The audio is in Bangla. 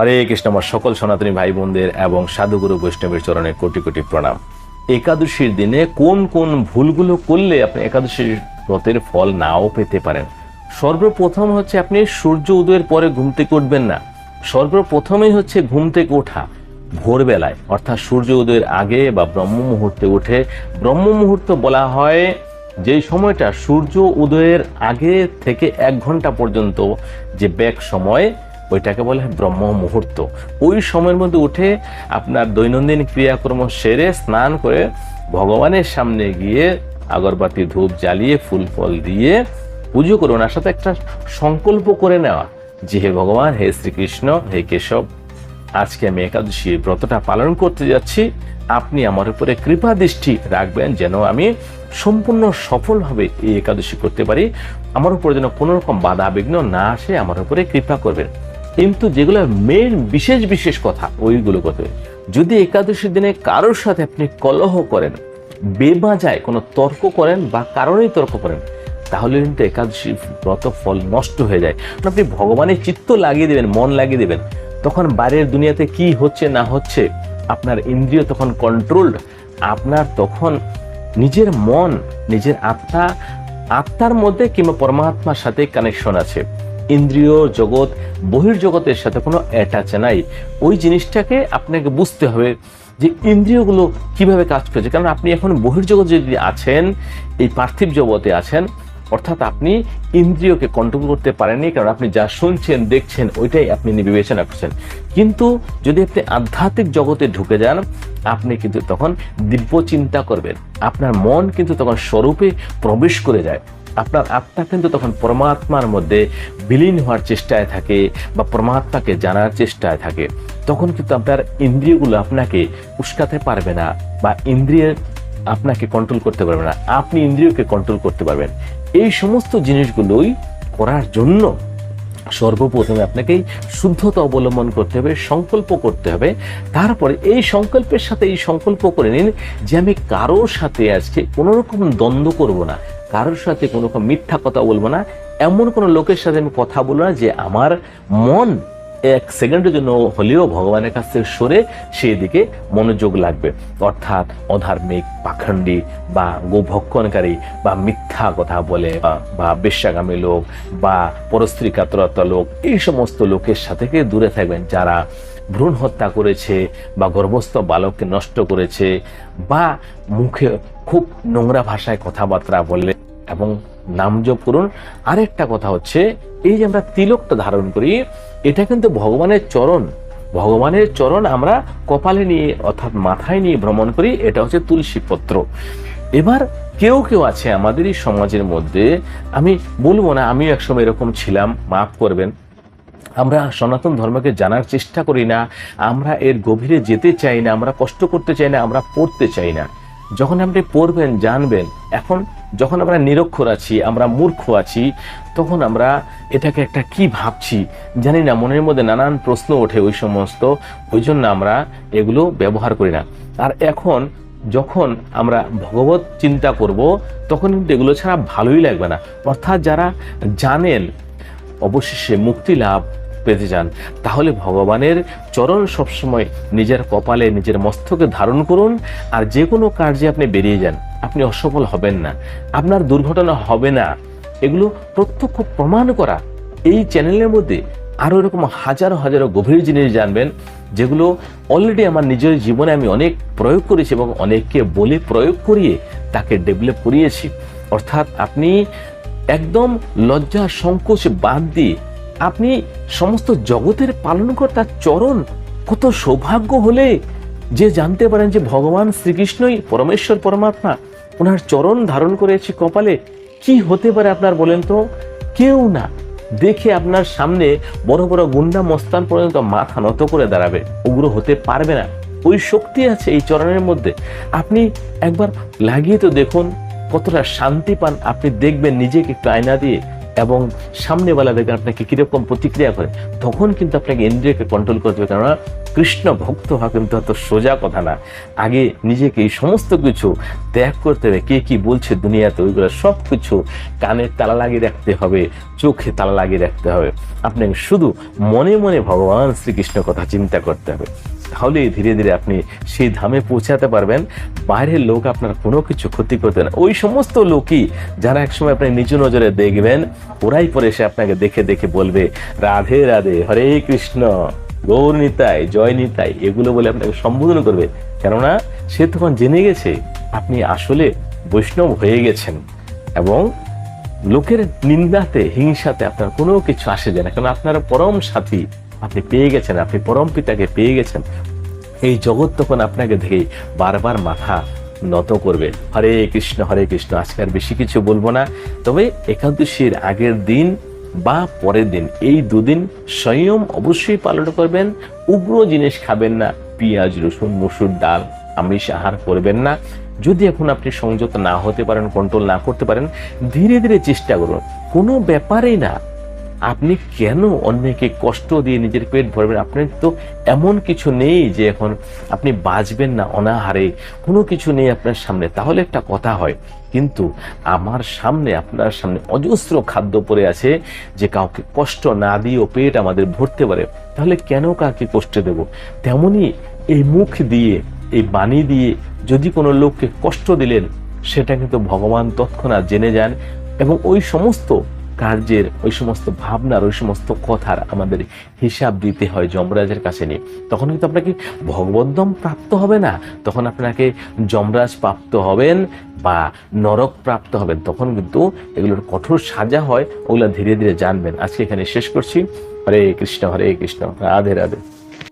হরে কৃষ্ণ, আমার সকল সনাতনী ভাই বোনদের এবং সাধুগুরু বৈষ্ণবের চরণে কোটি কোটি প্রণাম। একাদশীর দিনে কোন কোন ভুলগুলো করলে আপনি একাদশীর ব্রতের ফল নাও পেতে পারেন? সর্বপ্রথম হচ্ছে আপনি সূর্য উদয়ের পরে ঘুম থেকে উঠবেন না। সর্বপ্রথমেই হচ্ছে ঘুম থেকে ওঠা, ভোরবেলায়। অর্থাৎ সূর্য উদয়ের আগে বা ব্রহ্ম মুহূর্তে উঠে, ব্রহ্ম মুহূর্ত বলা হয় যেই সময়টা সূর্য উদয়ের আগে থেকে এক ঘণ্টা পর্যন্ত যে ব্যাক সময় ওইটাকে বলে ব্রহ্ম মুহূর্ত ওই সময়ের মধ্যে উঠে আপনার দৈনন্দিন ক্রিয়াকর্ম সেরে স্নান করে ভগবানের সামনে গিয়ে আগরবাতি ধূপ জ্বালিয়ে ফুল ফল দিয়ে পুজো করে ওনার সাথে একটা সংকল্প করে নেওয়া যে হে ভগবান, হে শ্রীকৃষ্ণ, হে কেশব, আজকে আমি একাদশী ব্রতটা পালন করতে যাচ্ছি। আপনি আমার উপরে কৃপা দৃষ্টি রাখবেন যেন আমি সম্পূর্ণ সফলভাবে এই একাদশী করতে পারি। আমার উপরে যেন কোনো রকম বাধা বিঘ্ন না আসে, আমার উপরে কৃপা করবেন। কিন্তু যেগুলো মেন বিশেষ বিশেষ কথা ওইগুলো হবে। যদি একাদশীর দিনে কারোর সাথে আপনি কলহ করেন বেবাজায় কোনো তর্ক করেন বা কারণেই তর্ক করেন, তাহলে কিন্তু একাদশী ব্রত ফল নষ্ট হয়ে যায়। আপনি ভগবানের চিত্ত লাগিয়ে দেবেন, মন লাগিয়ে দেবেন। তখন বাইরের দুনিয়াতে কি হচ্ছে, না হচ্ছে, আপনার ইন্দ্রিয় তখন কন্ট্রোলড আপনার তখন নিজের মন, নিজের আত্মা, আত্মার মধ্যে কিংবা পরমাত্মার সাথে কানেকশন আছে। ইন্দ্রিয় জগৎ বহির্জগতের সাথে কোনো অ্যাটাচ নাই। ওই জিনিসটাকে আপনাকে বুঝতে হবে যে ইন্দ্রিয়গুলো কীভাবে কাজ করছে। কারণ আপনি এখন বহির্জগৎ যদি আছেন, এই পার্থিব জগতে আছেন, অর্থাৎ আপনি ইন্দ্রিয়কে কন্ট্রোল করতে পারেননি, কারণ আপনি যা শুনছেন, দেখছেন, ওইটাই আপনি বিবেচনা করছেন। কিন্তু যদি আপনি আধ্যাত্মিক জগতে ঢুকে যান, আপনি কিন্তু তখন দিব্য চিন্তা করবেন। আপনার মন কিন্তু তখন স্বরূপে প্রবেশ করে যায়। আপনার আত্মা কিন্তু তখন পরমাত্মার মধ্যে বিলীন হওয়ার চেষ্টায় থাকে বা পরমাত্মাকে জানার চেষ্টায় থাকে। তখন কিন্তু আপনার ইন্দ্রিয়গুলো আপনাকে উস্কাতে পারবে না বা ইন্দ্রিয়ের আপনাকে কন্ট্রোল করতে পারবে না। আপনি ইন্দ্রিয়কে কন্ট্রোল করতে পারবেন। এই সমস্ত জিনিসগুলোই করার জন্য সর্বপ্রথমে আপনাকে শুদ্ধতা অবলম্বন করতে হবে, সংকল্প করতে হবে। তারপরে এই সংকল্পের সাথে এই সংকল্প করে নিন যে আমি কারোর সাথে আজকে কোনোরকম দ্বন্দ্ব করব না, কারোর সাথে কোনো মিথ্যা কথা বলব না, এমন কোনো লোকের সাথে আমি কথা বলব না যে আমার মন এক সেকেন্ডের জন্য হলেও ভগবানের কাছ থেকে সরে সেই দিকে মনোযোগ লাগবে। অর্থাৎ অধার্মিক, পাখণ্ডী বা গোভক্ষণকারী বা মিথ্যা কথা বলে বা- বিশ্বাগামী লোক বা পরস্ত্রী কাতরতা লোক, এই সমস্ত লোকের সাথে দূরে থাকবেন যারা ভ্রূণ হত্যা করেছে বা গর্ভস্থ বালককে নষ্ট করেছে বা মুখে খুব নোংরা ভাষায় কথাবার্তা বললে এবং নাম জপ করুন। আরেকটা কথা হচ্ছে, এই যে আমরা তিলকটা ধারণ করি, এটা কিন্তু ভগবানের চরণ। ভগবানের চরণ আমরা কপালে নিয়ে, অর্থাৎ মাথায় নিয়ে ভ্রমণ করি, এটা হচ্ছে তুলসী পত্র। এবার কেউ কেউ আছে আমাদের এই সমাজের মধ্যে, আমি বলব না, আমিও একসময় এরকম ছিলাম, মাফ করবেন। আমরা সনাতন ধর্মকে জানার চেষ্টা করি না, আমরা এর গভীরে যেতে চাই না, আমরা কষ্ট করতে চাই না, আমরা পড়তে চাই না। যখন আপনি পড়বেন, জানবেন, এখন যখন আমরা নিরক্ষর আছি, আমরা মূর্খ আছি, তখন আমরা এটাকে একটা কি ভাবছি? জানি না, মনের মধ্যে নানান প্রশ্ন ওঠে ওই সমস্ত, ওই জন্য আমরা এগুলো ব্যবহার করি না। আর এখন যখন আমরা ভগবত চিন্তা করব, তখন কিন্তু এগুলো ছাড়া ভালোই লাগবে না। অর্থাৎ যারা জানেন, অবশেষে মুক্তি লাভ পেতে চান, তাহলে ভগবানের চরণ সবসময় নিজের কপালে, নিজের মস্তকে ধারণ করুন, আর যে কোনো কার্যে আপনি বেরিয়ে যান। আপনি অসফল হবেন না। আপনার দুর্ঘটনা হবে না। এগুলো প্রত্যক্ষ প্রমাণ করা। এই চ্যানেলের মধ্যে আরও এরকম হাজারো হাজারো গভীর জিনিস জানবেন, যেগুলো অলরেডি আমার নিজের জীবনে আমি অনেক প্রয়োগ করেছি এবং অনেককে বলে প্রয়োগ করিয়ে তাকে ডেভেলপ করিয়েছি। অর্থাৎ আপনি একদম লজ্জা, সংকোচ বাদ দিয়ে আপনি সমস্ত জগতের পালনকর্তা চরণ কত সৌভাগ্য হলে যে জানতে পারেন যে ভগবান শ্রীকৃষ্ণই পরমেশ্বর, পরমাত্মা। ওনার চরণ ধারণ করেছে কপালে, কি হতে পারে আপনার বলেন তো? কেউ না। দেখে আপনার সামনে বড় বড় গুন্ডা মস্তান পর্যন্ত মাথা নত করে দাঁড়াবে। উগ্র হতে পারবে না। ওই শক্তি আছে এই চরণের মধ্যে। আপনি একবার লাগিয়ে তো দেখুন কতটা শান্তি পান। আপনি দেখবেন নিজেকে একটু আয়না দিয়ে এবং সামনেবেলা দেখবেন আপনাকে কীরকম প্রতিক্রিয়া করে। তখন কিন্তু আপনাকে ইন্দ্রিয়কে কন্ট্রোল করতে হবে কেননা কৃষ্ণ ভক্ত হওয়া কিন্তু এত সোজা কথা না। আগে নিজেকে এই সমস্ত কিছু ত্যাগ করতে হবে, কে কি বলছে দুনিয়াতে, ওইগুলো সব কিছু কানে তালা লাগিয়ে রাখতে হবে, চোখে তালা লাগিয়ে রাখতে হবে। আপনাকে শুধু মনে মনে ভগবান শ্রীকৃষ্ণ কথা চিন্তা করতে হবে। তাহলে ধীরে ধীরে আপনি সেই ধামে পৌঁছাতে পারবেন। বাইরের লোক আপনার কোনো কিছু ক্ষতি করতে না। ওই সমস্ত লোকই যারা একসময় আপনি নিজ নজরে দেখবেন, ওরাই পরে এসে আপনাকে দেখে দেখে বলবে, রাধে রাধে, হরে কৃষ্ণ। গৌর নিতাই, জয় নিতাই, এগুলো বলে আপনাকে সম্বোধন করবে। কেননা, সে তখন জেনে গেছে আপনি আসলে বৈষ্ণব হয়ে গেছেন এবং লোকের নিন্দাতে, হিংসাতে আপনার কোনো কিছু আসে যায় না। কারণ আপনার পরম সাথী আপনি পেয়ে গেছেন, আপনি পরম পিতাকে পেয়ে গেছেন। এই জগৎ তখন আপনাকে দেখে বারবার মাথা নত করবে। হরে কৃষ্ণ হরে কৃষ্ণ, আজকে আর বেশি কিছু বলব না। তবে একাদশীর আগের দিন বা পরের দিন, এই দুদিন সংযম অবশ্যই পালন করবেন। উগ্র জিনিস খাবেন না, পেঁয়াজ, রসুন, মসুর ডাল, আমিষ আহার করবেন না। যদি এখন আপনি সংযত না হতে পারেন কন্ট্রোল না করতে পারেন, ধীরে ধীরে চেষ্টা করুন। কোনো ব্যাপারেই না আপনি কেন অন্যকে কষ্ট দিয়ে নিজের পেট ভরবেন? আপনার তো এমন কিছু নেই যে এখন আপনি বাঁচবেন না অনাহারে। কোনো কিছু নেই আপনার সামনে। তাহলে একটা কথা হয়, কিন্তু আমার সামনে, আপনার সামনে অজস্র খাদ্য পড়ে আছে যে কাউকে কষ্ট না দিয়েও পেট আমাদের ভরতে পারে। তাহলে কেন কাকে কষ্ট দেব? তেমনি এই মুখ দিয়ে, এই বাণী দিয়ে যদি কোনো লোককে কষ্ট দিলেন, সেটা কিন্তু ভগবান তৎক্ষণাৎ জেনে যান এবং ওই সমস্ত কার্যের ওই সমস্ত ভাবনার, ওই সমস্ত কথার আমাদের হিসাব দিতে হয় যমরাজের কাছে নিয়ে। তখন কিন্তু আপনাকে ভগবদ্দম প্রাপ্ত হবে না। তখন আপনাকে যমরাজ প্রাপ্ত হবেন বা নরক প্রাপ্ত হবেন। তখন কিন্তু এগুলোর কঠোর সাজা হয়। ওগুলো ধীরে ধীরে জানবেন। আজকে এখানে শেষ করছি। হরে কৃষ্ণ হরে কৃষ্ণ। রাধে রাধে।